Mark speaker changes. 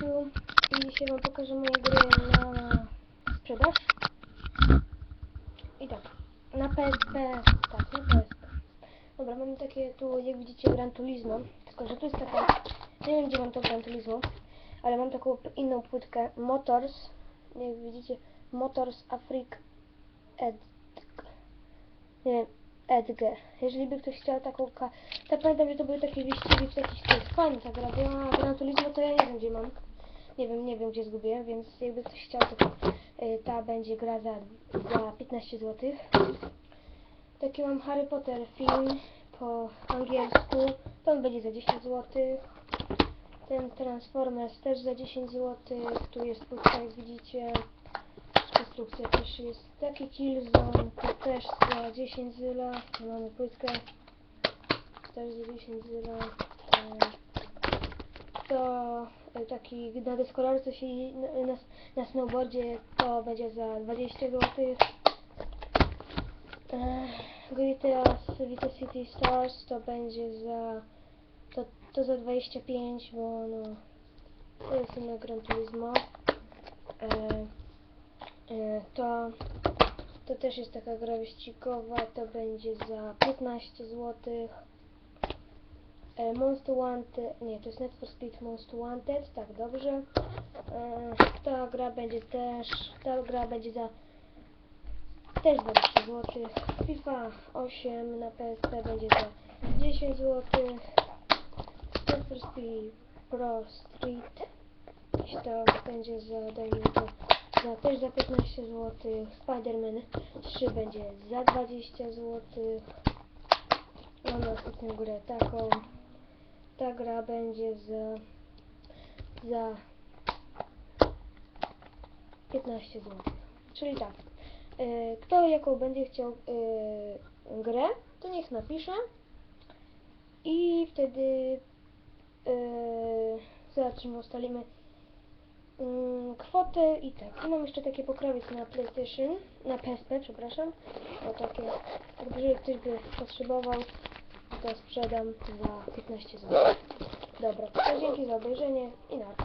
Speaker 1: I dzisiaj wam pokażę moje gry na sprzedaż. I tak, na PSP, tak, na PSP. Dobra, mamy takie tu, jak widzicie, Gran Turismo, tylko że tu jest taka, nie wiem gdzie mam to Gran Turismo, ale mam taką inną płytkę, Motors, jak widzicie, Motors Afric Ed, nie wiem, Edge. Jeżeli by ktoś chciał taką ka... Tak pamiętam, że to były takie wyścigi w takich to jest fajna ta gra, Gran Turismo, to ja nie wiem gdzie mam. Nie wiem, nie wiem gdzie zgubiłem, więc jakby ktoś chciał, to y, ta będzie gra za, za 15 zł. Taki mam Harry Potter film po angielsku, to on będzie za 10 zł. Ten Transformers też za 10 zł. Tu jest płytka, jak widzicie. Konstrukcja też jest. Taki Killzone to też za 10 zyla. Tu mamy płytkę. Też za 10 zyla. E, To e, taki na deskolarce się na, na, na snowboardzie to będzie za 20 zł. GTA Vita City Stars to będzie za to, to za 25, bo no to jest inna Gran Turismo. E, to to też jest taka gra wyścigowa, to będzie za 15 zł. E, Most Wanted, nie, to jest Net for Speed Most Wanted, tak dobrze. E, ta gra będzie też, ta gra będzie za też 20 zł. FIFA 8 na PSP będzie za 10 zł. Need for Speed Pro Street to będzie za, dajmy to, za, też za 15 zł. Spider-Man 3 będzie za 20 zł. Mamy ostatnią grę taką. Ta gra będzie za, za 15 zł. Czyli tak. y, Kto jaką będzie chciał y, grę, to niech napisze. I wtedy yy, zobaczymy, ustalimy yy, kwotę i tak. I mam jeszcze takie pokrowiec na PlayStation, na PSP, przepraszam. O takie, jakby jeżeli ktoś by potrzebował, to sprzedam za 15 zł. Dobra, to dzięki za obejrzenie i narka.